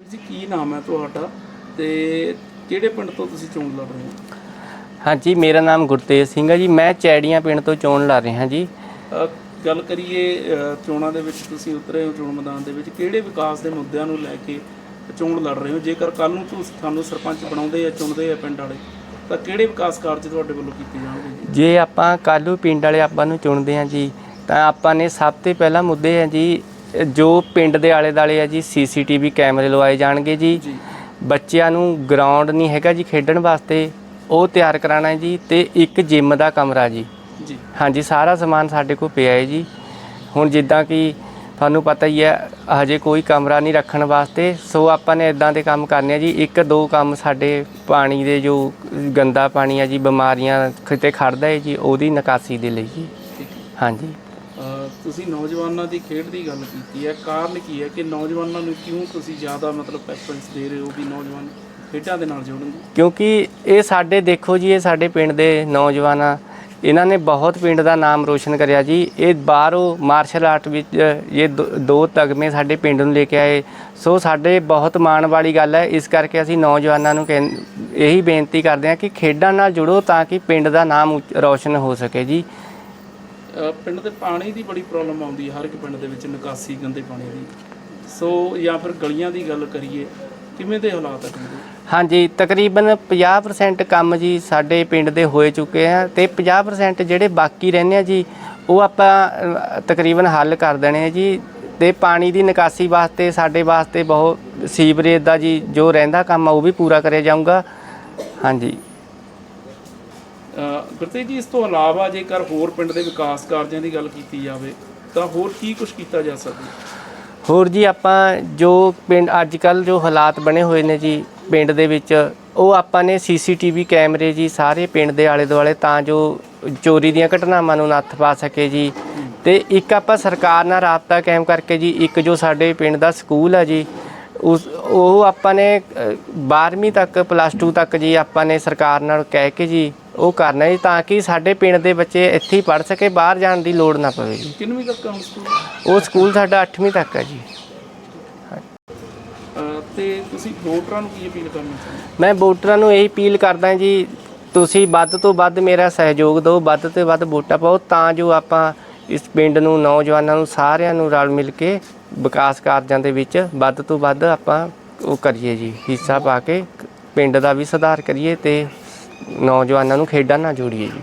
ਜੀ ਕੀ ਨਾਮ ਹੈ ਤੁਹਾਡਾ ਤੇ ਕਿਹੜੇ ਪਿੰਡ ਤੋਂ ਤੁਸੀਂ ਚੋਣ ਲੜ ਰਹੇ ਹੋ? ਹਾਂਜੀ ਮੇਰਾ ਨਾਮ ਗੁਰਤੇਜ ਸਿੰਘ ਹੈ ਜੀ। ਮੈਂ ਚੈੜੀਆਂ ਪਿੰਡ ਤੋਂ ਚੋਣ ਲੜ ਰਿਹਾ ਜੀ। ਅ, ਗੱਲ ਕਰੀਏ ਅ, ਚੋਣਾਂ ਦੇ ਵਿੱਚ ਤੁਸੀਂ ਉਤਰੇ ਹੋ ਚੋਣ ਮੈਦਾਨ ਦੇ ਵਿੱਚ। ਕਿਹੜੇ ਵਿਕਾਸ ਦੇ ਮੁੱਦਿਆਂ ਨੂੰ ਲੈ ਕੇ ਚੋਣ ਲੜ ਰਹੇ ਹੋ? ਜੇਕਰ ਕੱਲ ਨੂੰ ਤੁਸੀਂ ਤੁਹਾਨੂੰ ਸਰਪੰਚ ਬਣਾਉਂਦੇ ਆ ਚੁਣਦੇ ਆ ਪਿੰਡ ਵਾਲੇ ਤਾਂ ਕਿਹੜੇ ਵਿਕਾਸ ਕਾਰਜ ਤੁਹਾਡੇ ਵੱਲੋਂ ਕੀਤੇ ਜਾਣਗੇ ਜੀ? ਜੇ ਆਪਾਂ ਕਾਲੂ ਪਿੰਡ ਵਾਲੇ ਆਪਾਂ ਨੂੰ ਚੁਣਦੇ ਹਾਂ ਜੀ ਤਾਂ ਆਪਾਂ ਨੇ ਸਭ ਤੋਂ ਪਹਿਲਾ ਮੁੱਦੇ ਹੈ ਜੀ ਜੋ ਪਿੰਡ ਦੇ ਆਲੇ ਦਾਲੇ ਹੈ ਜੀ ਸੀਸੀਟੀਵੀ ਕੈਮਰੇ ਲਵਾਏ ਜਾਣਗੇ ਜੀ। ਬੱਚਿਆਂ ਨੂੰ ਗਰਾਊਂਡ ਨਹੀਂ ਹੈਗਾ ਜੀ ਖੇਡਣ ਵਾਸਤੇ ਉਹ ਤਿਆਰ ਕਰਾਣਾ ਹੈ ਜੀ ਤੇ ਇੱਕ ਜਿਮ ਦਾ ਕਮਰਾ ਜੀ। ਜੀ। ਹਾਂਜੀ ਸਾਰਾ ਸਮਾਨ ਸਾਡੇ ਕੋਲ ਪਿਆ ਹੈ ਜੀ। ਹੁਣ ਜਿੱਦਾਂ ਕਿ ਤੁਹਾਨੂੰ ਪਤਾ ਹੀ ਹੈ ਹਜੇ ਕੋਈ ਕਮਰਾ ਨਹੀਂ ਰੱਖਣ ਵਾਸਤੇ ਸੋ ਆਪਾਂ ਨੇ ਇਦਾਂ ਦੇ ਕੰਮ ਕਰਨੇ ਆ ਜੀ। ਇੱਕ ਦੋ ਕੰਮ ਸਾਡੇ ਪਾਣੀ ਦੇ ਜੋ ਗੰਦਾ ਪਾਣੀ ਹੈ ਜੀ ਬਿਮਾਰੀਆਂ ਕਿਤੇ ਖੜਦਾ ਹੈ ਜੀ ਉਹਦੀ ਨਿਕਾਸੀ ਦੇ ਲਈ ਜੀ। ਹਾਂਜੀ। ਤੁਸੀਂ ਨੌਜਵਾਨਾਂ ਦੀ ਖੇਡ ਦੀ ਗੱਲ ਕੀਤੀ ਹੈ। ਕਾਰਨ ਕੀ ਹੈ ਕਿ ਨੌਜਵਾਨਾਂ ਨੂੰ ਕਿਉਂ ਤੁਸੀਂ ਜ਼ਿਆਦਾ ਮਤਲਬ ਪ੍ਰੈਫਰੈਂਸ ਦੇ ਰਹੇ ਹੋ ਵੀ ਨੌਜਵਾਨ ਖੇਡਾਂ ਦੇ ਨਾਲ ਜੁੜਨ ਕਿਉਂਕਿ ਇਹ ਸਾਡੇ, ਦੇਖੋ ਜੀ, ਇਹ ਸਾਡੇ ਪਿੰਡ ਦੇ ਨੌਜਵਾਨ ਆ। ਇਹਨਾਂ ਨੇ ਬਹੁਤ ਪਿੰਡ ਦਾ ਨਾਮ ਰੋਸ਼ਨ ਕਰਿਆ ਜੀ। ਇਹ ਬਾਹਰੋਂ ਮਾਰਸ਼ਲ ਆਰਟ ਵਿੱਚ ਇਹ ਦੋ- ਦੋ ਤਗਮੇ ਸਾਡੇ ਪਿੰਡ ਨੂੰ ਲੈ ਕੇ ਆਏ। ਸੋ ਸਾਡੇ ਬਹੁਤ ਮਾਣ ਵਾਲੀ ਗੱਲ ਹੈ। ਇਸ ਕਰਕੇ ਅਸੀਂ ਨੌਜਵਾਨਾਂ ਨੂੰ ਕਹਿੰ- ਇਹੀ ਬੇਨਤੀ ਕਰਦੇ ਹਾਂ ਕਿ ਖੇਡਾਂ ਨਾਲ ਜੁੜੋ ਤਾਂ ਕਿ ਪਿੰਡ ਦਾ ਨਾਮ ਉੱਚ- ਰੌਸ਼ਨ ਹੋ ਸਕੇ ਜੀ। ਪਿੰਡ ਦੇ ਪਾਣੀ ਦੀ ਬੜੀ ਪ੍ਰੋਬਲਮ ਆਉਂਦੀ ਹੈ ਹਰ ਇੱਕ ਪਿੰਡ ਦੇ ਵਿੱਚ ਨਿਕਾਸੀ ਗੰਦੇ ਪਾਣੀ ਦੀ। ਸੋ ਜਾਂ ਫਿਰ ਗਲੀਆਂ ਦੀ ਗੱਲ ਕਰੀਏ ਕਿਵੇਂ ਦੇ ਹਾਲਾਤ ਹੈ ਪਿੰਡ ਦੇ? ਹਾਂਜੀ ਤਕਰੀਬਨ 50% ਕੰਮ ਜੀ ਸਾਡੇ ਪਿੰਡ ਦੇ ਹੋਏ ਚੁੱਕੇ ਆ ਤੇ 50% ਜਿਹੜੇ ਬਾਕੀ ਰਹਿੰਦੇ ਆ ਜੀ ਉਹ ਆਪਾਂ ਅ, ਤਕਰੀਬਨ ਹੱਲ ਕਰ ਦੇਣੇ ਆ ਜੀ। ਤੇ ਪਾਣੀ ਦੀ ਨਿਕਾਸੀ ਵਾਸਤੇ ਸਾਡੇ ਵਾਸਤੇ ਬਹੁਤ ਸੀਵਰੇਜ ਦਾ ਜੀ ਜੋ ਰਹਿੰਦਾ ਕੰਮ ਆ ਉਹ ਵੀ ਪੂਰਾ ਕਰਿਆ ਜਾਊਗਾ। ਹਾਂਜੀ। ਗੁਰਤੇਜ ਜੀ, ਇਸ ਤੋਂ ਇਲਾਵਾ ਜੇਕਰ ਹੋਰ ਪਿੰਡ ਦੇ ਵਿਕਾਸ ਕਾਰਜਾਂ ਦੀ ਗੱਲ ਕੀਤੀ ਜਾਵੇ, ਤਾਂ ਹੋਰ ਕੀ ਕੁਝ ਕੀਤਾ ਜਾ ਸਕਦਾ? ਹੋਰ ਜੀ, ਆਪਾਂ ਜੋ ਪਿੰਡ ਅੱਜ ਕੱਲ ਜੋ ਹਾਲਾਤ ਬਣੇ ਹੋਏ ਨੇ ਜੀ, ਪਿੰਡ ਦੇ ਵਿੱਚ, ਉਹ ਆਪਾਂ ਨੇ ਸੀਸੀਟੀਵੀ ਕੈਮਰੇ ਜੀ, ਸਾਰੇ ਪਿੰਡ ਦੇ ਆਲੇ ਦੁਆਲੇ ਤਾਂ ਜੋ ਚੋਰੀ ਦੀਆਂ ਘਟਨਾਵਾਂ ਨੂੰ ਨੱਥ ਪਾ ਸਕੇ ਜੀ। ਤੇ ਇੱਕ ਆਪਾਂ ਸਰਕਾਰ ਨਾਲ ਰਾਬਤਾ ਕਾਇਮ ਕਰਕੇ ਜੀ, ਇੱਕ ਜੋ ਸਾਡੇ ਪਿੰਡ ਦਾ ਸਕੂਲ ਹੈ ਜੀ ਉਸ ਉਹ ਆਪਾਂ ਨੇ 12ਵੀਂ ਤੱਕ ਪਲੱਸ 2 ਤੱਕ ਜੀ ਆਪਾਂ ਨੇ ਸਰਕਾਰ ਨਾਲ ਕਹਿ ਕੇ ਜੀ ਉਹ ਕਰਨਾ ਜੀ ਤਾਂ ਕਿ ਸਾਡੇ ਪਿੰਡ ਦੇ ਬੱਚੇ ਇੱਥੇ ਹੀ ਪੜ੍ਹ ਸਕੇ ਬਾਹਰ ਜਾਣ ਦੀ ਲੋੜ ਨਾ ਪਵੇ ਜੀ। ਕਿੰਨਵੀਂ ਤੱਕ ਸਕੂਲ? ਉਹ ਸਕੂਲ ਸਾਡਾ 8ਵੀਂ ਤੱਕ ਹੈ ਜੀ। ਤੇ ਤੁਸੀਂ ਵੋਟਰਾਂ ਨੂੰ ਕੀ ਅਪੀਲ ਕਰਨਾ ਚਾਹੁੰਦੇ ਮੈਂ ਵੋਟਰਾਂ ਨੂੰ ਇਹੀ ਅਪੀਲ ਕਰਦਾ ਜੀ ਤੁਸੀਂ ਵੱਧ ਤੋਂ ਵੱਧ ਮੇਰਾ ਸਹਿਯੋਗ ਦਿਓ ਵੱਧ ਤੋਂ ਵੱਧ ਵੋਟਾਂ ਪਾਓ ਤਾਂ ਜੋ ਆਪਾਂ ਇਸ ਪਿੰਡ ਨੂੰ, ਨੌਜਵਾਨਾਂ ਨੂੰ ਸਾਰਿਆਂ ਨੂੰ ਰਲ ਮਿਲ ਕੇ ਵਿਕਾਸ ਕਾਰਜਾਂ ਦੇ ਵਿੱਚ ਵੱਧ ਤੋਂ ਵੱਧ ਆਪਾਂ ਉਹ ਕਰੀਏ ਜੀ, ਹਿੱਸਾ ਪਾ ਕੇ ਪਿੰਡ ਦਾ ਵੀ ਸੁਧਾਰ ਕਰੀਏ ਤੇ ਨੌਜਵਾਨਾਂ ਨੂੰ ਖੇਡਾਂ ਨਾਲ ਜੋੜੀਏ ਜੀ।